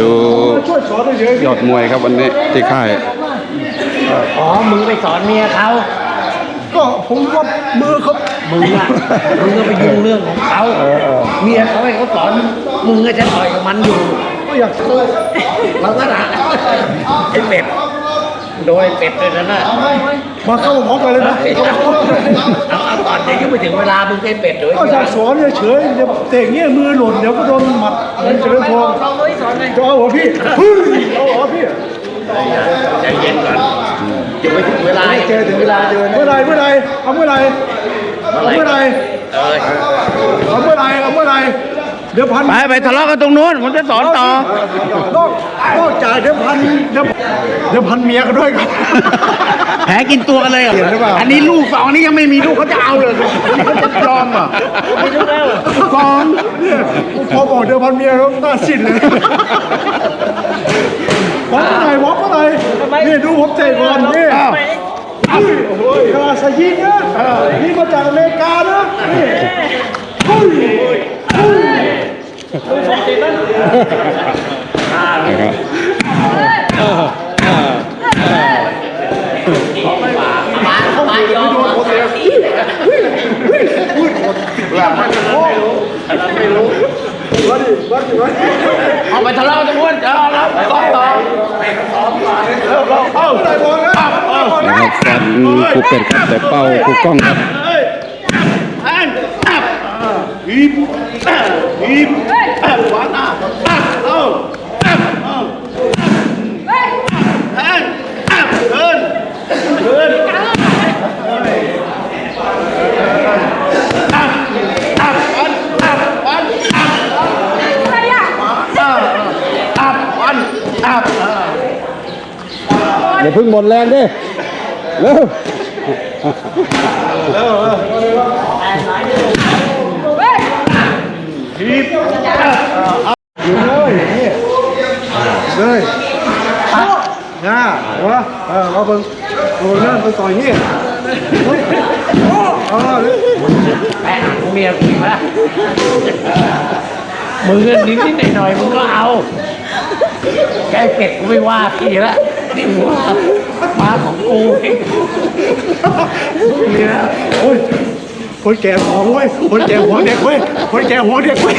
ดูช่วยสอนเฉยยอดมวยครับวันนี้ที่ค่าย อ๋อ มึงไปสอนเมียเขาๆก็ผมว่ามือเขามึงอะมึงก็ไปยุ่งเรื่องของเขาเมียเขาให้เขาสอน มึงก็จะต่อยกับมันอยู่ ก็อยากสู้เราก็ด่าไอ้เป็ด โดยเป็ดเลยนะน่ะ มาเข้าพร้อกันเลยนะเอาเอาก่อนเดี๋ยวยังไม่ถึงเวลามึงเป็นเป็ดด้วยก็อยากสอนเฉยๆเดี๋ยวเตะเงี้ยมือหล่นเดี๋ยวก็โดนหมัดมันจะไม่พอเอาเลยสอนเลยจะเอาหัวพี่เฮ้ยเอาหัวพี่ใจเย็นก่อนยังไม่ถึงเวลาเจอถึงเวลาเจอเมื่อไรเมื่อไรเอาเมื่อไรเอาเมื่อไรเออเอาเมื่อไรเอาเมื่อไร เดี๋ยวพันไปไปทะเลาะกันตรงนู้นผมจะสอนต่อนอกนอกจากเดี๋ยวพันเดี๋ยวเดี๋ยวพันเมียกันด้วยครับแผลกินตัวกันเลยเหรอเห็นหรือเปล่าอันนี้ลูกสองอันนี้ยังไม่มีลูกเขาจะเอาเลยเขาจะยอมเหรอะไม่รู้แล้วสองเนี่ยพอบอกเดี๋ยวพันเมียเขาต้าสิ้นเลยวัดอะไรวัดอะไรนี่ดูผมเตะก่อนนี่อ้าวโอ้ยกาซายิงนะนี่มาจากอเมริกานะนี่เฮ้ยเฮ้ย มายอมวัดดิวัดดิวัดดิเอาไปทะเลาะกันตรงนู้นเอาแล้วสอนต่อเอ้าอะไรบอกนะนะครับแฟนครูเป็ดครับแต่เป้าครูกล้องครับอ ย่าเพึ่งหมดแรงดิเร็วอยู่เลยนี่เลยน่าหัวเออมาเบิ่งโอ้นั่นไปต่อยนี่เฮ้ยเออเลยแปะเมียกูมามึงนิดนิดหน่อยหน่อยๆมึงก็เอา แกเป็ดกูไม่ว่าพี่ละ นี่มึงว่ามาของกูเองนี่นะโอ้ยคนแก่หัวเว้ยคนแก่หัวเด็กเว้ยคนแก่หัวเด็กเว้ย